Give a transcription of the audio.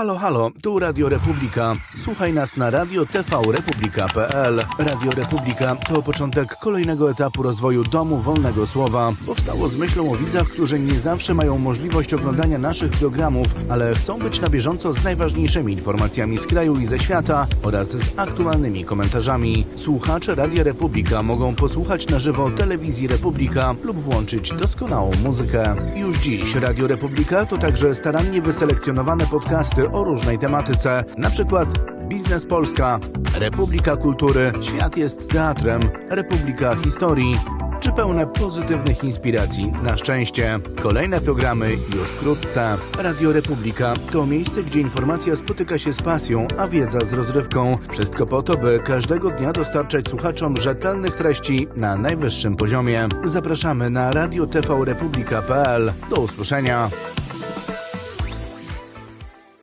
Halo, halo, tu Radio Republika. Słuchaj nas na radio tvrepublika.pl. Radio Republika to początek kolejnego etapu rozwoju Domu Wolnego Słowa. Powstało z myślą o widzach, którzy nie zawsze mają możliwość oglądania naszych programów, ale chcą być na bieżąco z najważniejszymi informacjami z kraju i ze świata oraz z aktualnymi komentarzami. Słuchacze Radia Republika mogą posłuchać na żywo telewizji Republika lub włączyć doskonałą muzykę. Już dziś Radio Republika to także starannie wyselekcjonowane podcasty o różnej tematyce, przykład Biznes Polska, Republika Kultury, Świat jest teatrem, Republika Historii, czy pełne pozytywnych inspiracji na szczęście. Kolejne programy już wkrótce. Radio Republika to miejsce, gdzie informacja spotyka się z pasją, a wiedza z rozrywką. Wszystko po to, by każdego dnia dostarczać słuchaczom rzetelnych treści na najwyższym poziomie. Zapraszamy na radio tvrepublika.pl. Do usłyszenia.